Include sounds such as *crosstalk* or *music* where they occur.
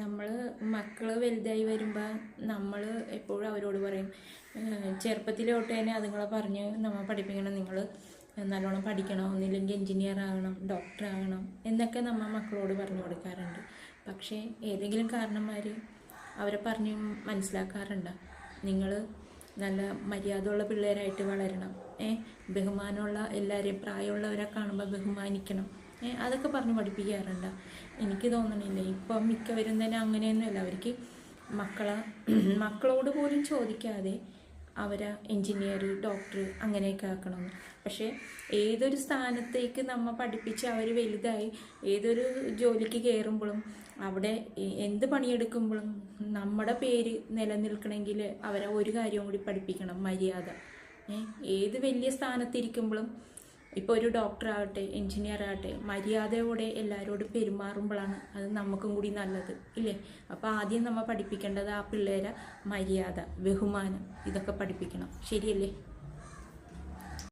നമ്മൾ മക്കൾ വലുതായി വരുമ്പോൾ നമ്മൾ എപ്പോഴും അവരോട് പറയും ചെറുപ്പത്തിൽ തൊട്ട് തന്നെ അതുങ്ങളെ പറഞ്ഞ് നമ്മൾ പഠിപ്പിക്കണം. നിങ്ങൾ നല്ലോണം പഠിക്കണം. ഒന്നില്ലെങ്കിൽ എൻജിനീയർ ആകണം ഡോക്ടർ ആകണം. എന്നൊക്കെ നമ്മൾ മക്കളോട് പറഞ്ഞു കൊടുക്കാറുണ്ട്. പക്ഷേ ഏതെങ്കിലും കാരണന്മാർ അവരെ പറഞ്ഞ് മനസ്സിലാക്കാറുണ്ട്. നിങ്ങൾ നല്ല മര്യാദയുള്ള പിള്ളേരായിട്ട് വളരണം. ഏ ബഹുമാനമുള്ള എല്ലാവരെയും പ്രായമുള്ളവരെ കാണുമ്പോൾ ബഹുമാനിക്കണം. അതൊക്കെ പറഞ്ഞ് പഠിപ്പിക്കാറുണ്ട്. എനിക്ക് തോന്നണില്ല. ഇപ്പം മിക്കവരും തന്നെ അങ്ങനെയൊന്നുമല്ല. അവർക്ക് മക്കളെ *clears throat* മക്കളോട് പോലും ചോദിക്കാതെ അവരെ എൻജിനീയർ ഡോക്ടർ അങ്ങനെയൊക്കെ ആക്കണമെന്ന്. പക്ഷേ ഏതൊരു സ്ഥാനത്തേക്ക് നമ്മൾ പഠിപ്പിച്ച് അവർ വലുതായി ഏതൊരു ജോലിക്ക് കയറുമ്പോഴും അവിടെ എന്ത് പണിയെടുക്കുമ്പോഴും നമ്മുടെ പേര് നിലനിൽക്കണമെങ്കിൽ അവരെ ഒരു കാര്യം കൂടി പഠിപ്പിക്കണം. മര്യാദ. ഏത് വലിയ സ്ഥാനത്തിരിക്കുമ്പോഴും ഇപ്പോൾ ഒരു ഡോക്ടർ ആവട്ടെ എൻജിനീയർ ആവട്ടെ മര്യാദയോടെ എല്ലാവരോടും പെരുമാറുമ്പോഴാണ് അത് നമുക്കും കൂടി നല്ലത് ഇല്ലേ? അപ്പോൾ ആദ്യം നമ്മൾ പഠിപ്പിക്കേണ്ടത് ആ പിള്ളേരെ മര്യാദ ബഹുമാനം ഇതൊക്കെ പഠിപ്പിക്കണം. ശരിയല്ലേ?